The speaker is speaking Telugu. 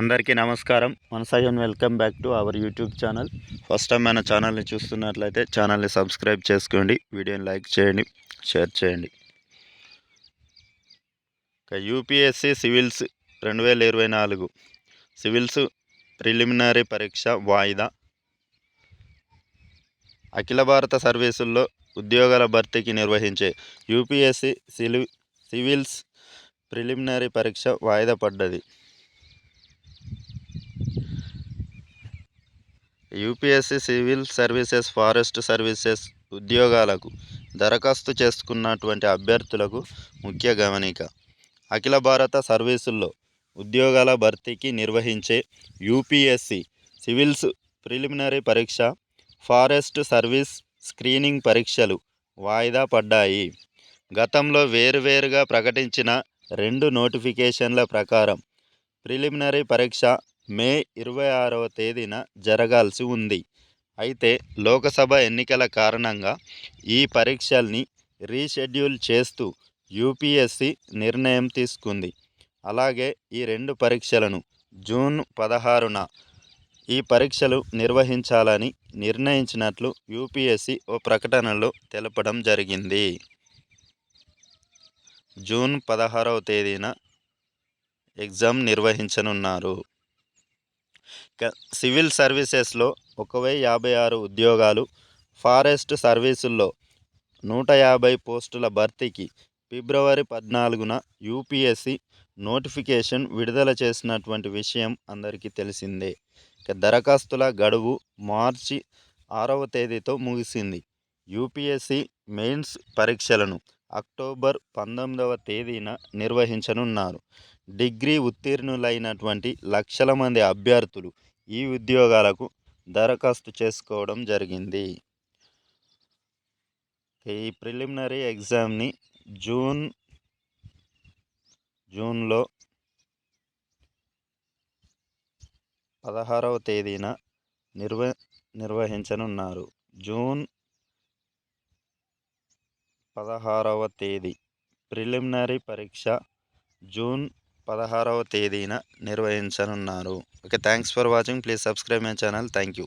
అందరికీ నమస్కారం. Once welcome back to our YouTube channel. First time మన ఛానల్ని చూస్తున్నట్లయితే ఛానల్ని సబ్స్క్రైబ్ చేసుకోండి వీడియోని లైక్ చేయండి షేర్ చేయండి. ఇక యూపీఎస్సి సివిల్స్ రెండు వేల ఇరవై నాలుగు. సివిల్స్ ప్రిలిమినరీ పరీక్ష వాయిదా. అఖిల భారత సర్వీసుల్లో ఉద్యోగాల భర్తీకి నిర్వహించే యూపీఎస్సి సిలి సివిల్స్ ప్రిలిమినరీ పరీక్ష వాయిదా పడ్డది. UPSC civil services forest services ఉద్యోగాలకు దరఖాస్తు చేసుకున్నటువంటి అభ్యర్థులకు ముఖ్య గమనిక. అఖిల భారత సర్వీసుల్లో ఉద్యోగాల భర్తీకి నిర్వహించే యూపీఎస్సి సివిల్స్ ప్రిలిమినరీ పరీక్ష ఫారెస్ట్ సర్వీస్ స్క్రీనింగ్ పరీక్షలు వాయిదా పడ్డాయి. గతంలో వేరువేరుగా ప్రకటించిన రెండు నోటిఫికేషన్ల ప్రకారం ప్రిలిమినరీ పరీక్ష మే ఇరవై ఆరవ తేదీన జరగాల్సి ఉంది. అయితే లోకసభ ఎన్నికల కారణంగా ఈ పరీక్షల్ని రీషెడ్యూల్ చేస్తూ యూపీఎస్సి నిర్ణయం తీసుకుంది. అలాగే ఈ రెండు పరీక్షలను జూన్ పదహారున ఈ పరీక్షలు నిర్వహించాలని నిర్ణయించినట్లు యూపీఎస్సి ఓ ప్రకటనలో తెలపడం జరిగింది. జూన్ పదహారవ తేదీన ఎగ్జామ్ నిర్వహించనున్నారు. సివిల్ సర్వీసెస్లో ఒక వెయ్యి యాభై ఆరు ఉద్యోగాలు ఫారెస్ట్ సర్వీసుల్లో నూట యాభై పోస్టుల భర్తీకి ఫిబ్రవరి పద్నాలుగున యూపీఎస్సి నోటిఫికేషన్ విడుదల చేసినటువంటి విషయం అందరికీ తెలిసిందే. ఇక దరఖాస్తుల గడువు మార్చి ఆరవ తేదీతో ముగిసింది. యూపీఎస్సి మెయిన్స్ పరీక్షలను అక్టోబర్ పంతొమ్మిదవ తేదీన నిర్వహించనున్నారు. డిగ్రీ ఉత్తీర్ణులైనటువంటి లక్షల మంది అభ్యర్థులు ఈ ఉద్యోగాలకు దరఖాస్తు చేసుకోవడం జరిగింది. ఈ ప్రిలిమినరీ ఎగ్జామ్ని జూన్ జూన్లో పదహారవ తేదీన నిర్వ నిర్వహించనున్నారు. జూన్ పదహారవ తేదీ ప్రిలిమినరీ పరీక్ష జూన్ పదహారవ తేదీన నిర్వహించనున్నారు. Okay thanks for watching please subscribe my channel thank you